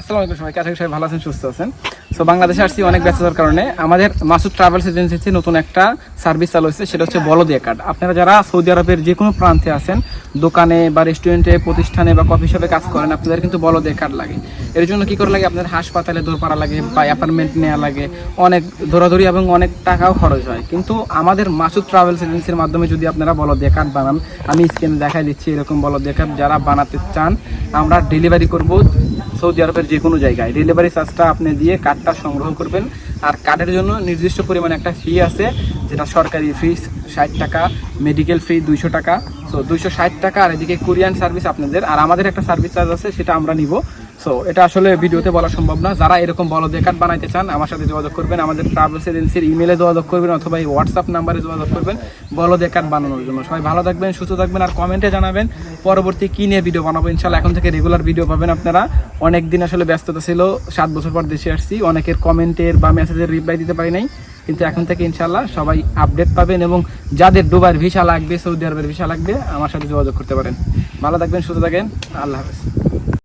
আসসালামু আলাইকুম সবাইকে আশা করি সবাই ভালো আছেন সুস্থ আছেন সো বাংলাদেশে আসছি অনেক ব্যস্ততার কারণে। আমাদের মাসুদ ট্রাভেলস এজেন্সিতে নতুন একটা সার্ভিস চালু হয়েছে, সেটা হচ্ছে বলদিয়া কার্ড আপনারা যারা সৌদি আরবের যে কোনো প্রান্তে আছেন, দোকানে বা রেস্টুরেন্টে প্রতিষ্ঠানে বা কফি শপে কাজ করেন, আপনাদের কিন্তু বলদিয়া কার্ড লাগে। এর জন্য কী করে লাগে? আপনাদের হাসপাতালে দৌড় লাগে, বা অ্যাপার্টমেন্ট নেওয়া লাগে, অনেক দৌড়াদৌড়ি এবং অনেক টাকাও খরচ হয়। কিন্তু আমাদের মাসুদ ট্রাভেলস এজেন্সির মাধ্যমে যদি আপনারা বলদিয়া কার্ড বানান, আমি স্ক্রিনে দেখাই দিচ্ছি এরকম বলদিয়া কার্ড যারা বানাতে চান, আমরা ডেলিভারি করব সৌদি আরবের যে কোনো জায়গায় ডেলিভারি চার্জটা আপনি দিয়ে কার্ডটা সংগ্রহ করবেন। আর কার্ডের জন্য নির্দিষ্ট পরিমাণে একটা ফি আছে, যেটা সরকারি ফি ষাট টাকা মেডিকেল ফি দুইশো টাকা। সো দুইশো ষাট টাকা, আর এদিকে কোরিয়ান সার্ভিস আপনাদের। আর আমাদের একটা সার্ভিস চার্জ আছে, সেটা আমরা নিব। সো এটা আসলে ভিডিওতে বলা সম্ভব না। যারা এরকম বড় কার্ড বানাইতে চান, আমার সাথে যোগাযোগ করবেন। আমাদের ট্রাভেলস এজেন্সির ইমেলে যোগাযোগ করবেন অথবা এই হোয়াটসঅ্যাপ নাম্বারে যোগাযোগ করবেন। বড় কার্ড বানানোর জন্য। সবাই ভালো থাকবেন, সুস্থ থাকবেন আর কমেন্টে জানাবেন পরবর্তী কী নিয়ে ভিডিও বানাবো। ইনশাল্লাহ এখন থেকে রেগুলার ভিডিও পাবেন আপনারা। অনেক দিন আসলে ব্যস্ততা ছিল, সাত বছর পর দেশে আসছি। অনেকের কমেন্টের বা মেসেজের রিপ্লাই দিতে পারি নাই। কিন্তু এখন থেকে ইনশাল্লাহ সবাই আপডেট পাবেন এবং যাদের দুবার ভিসা লাগবে, সৌদি আরবের ভিসা লাগবে, আমার সাথে যোগাযোগ করতে পারেন। ভালো থাকবেন, সুস্থ থাকেন। আল্লাহ হাফেজ।